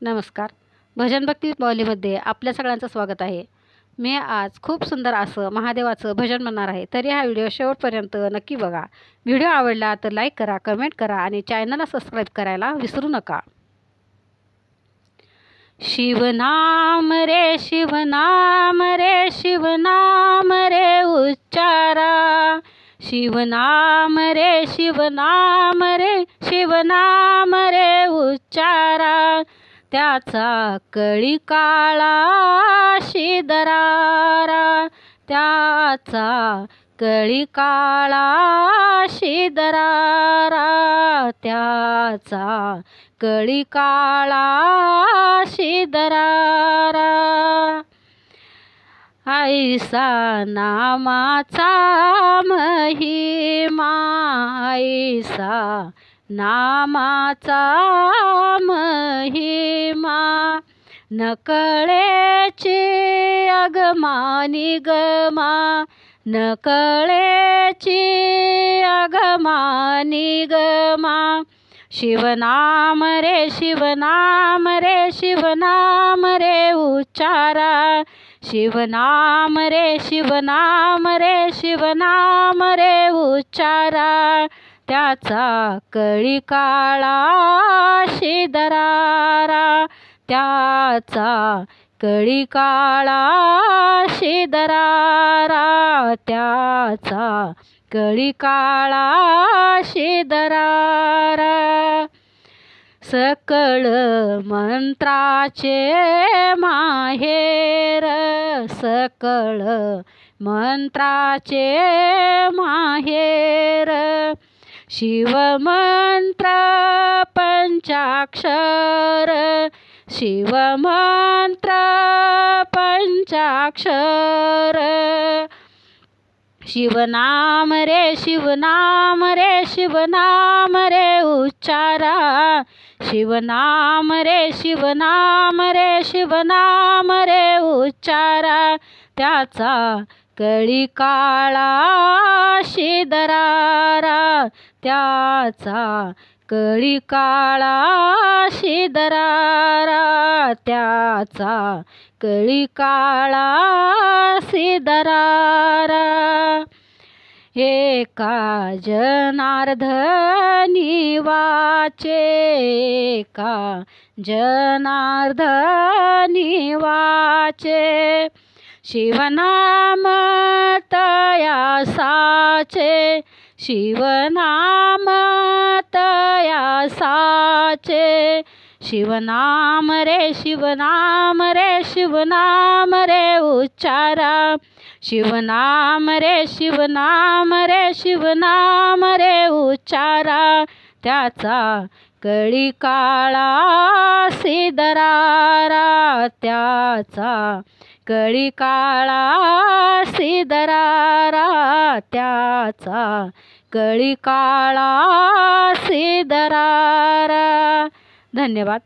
नमस्कार. भजन भक्ती बॉलीमध्ये आपल्या सगळ्यांचं स्वागत आहे. मी आज खूप सुंदर असं महादेवाचं भजन म्हणणार आहे. तरी हा व्हिडिओ शेवटपर्यंत नक्की बघा. व्हिडिओ आवडला तर लाईक करा कमेंट करा आणि चॅनलला सबस्क्राईब करायला विसरू नका. शिवनाम रे शिवनाम रे शिवनाम रे उच्चारा. शिवनाम रे शिवनाम रे शिवनाम रे उच्चारा. त्याचा कळी काळा शिदरारा. त्याचा कळी काळा शिदरारा. त्याचा कळी काळा शिदरारा. ऐसा नामाचा महिमा. ऐसा नामाचा महिमा. नकळेची अगमानी गमा नकळेची अगमानी गमा. शिवनाम रे शिवनाम रे शिवनाम रे उच्चारा. शिवनाम रे शिवनाम रे शिवनाम रे उच्चारा. त्याचा कळी काळा शिदरारा त्याचा कळी काळा शेदरारा त्याचा कळी काळा शेदरारा. सकळ मंत्राचे माहेर सकळ मंत्राचे माहेर. शिवमंत्र पंचाक्षर शिवमंत्र पंचाक्षर. शिवनाम रे शिवनाम रे शिवनाम रे उच्चारा. शिवनाम रे शिवनाम रे शिवनाम रे उच्चारा. त्याचा कळी काळा शिदरारा त्याचा कळी काळा शिदरारा त्याचा कळी काळा शिदरारा. एका जनार्दनी वाचे एका जनार्दनी वाचे. शिवनाम तयासाचे शिवनाम तयासाचे शिवनाम रे शिवनाम रे शिवनाम रे उच्चारा. शिवनाम रे शिवनाम रे शिवनाम रे उच्चारा. त्याचा कळी काळा सिदरारा त्याचा कळी काळा सिदरारा त्याचा कळी काळा सिदरारा. धन्यवाद.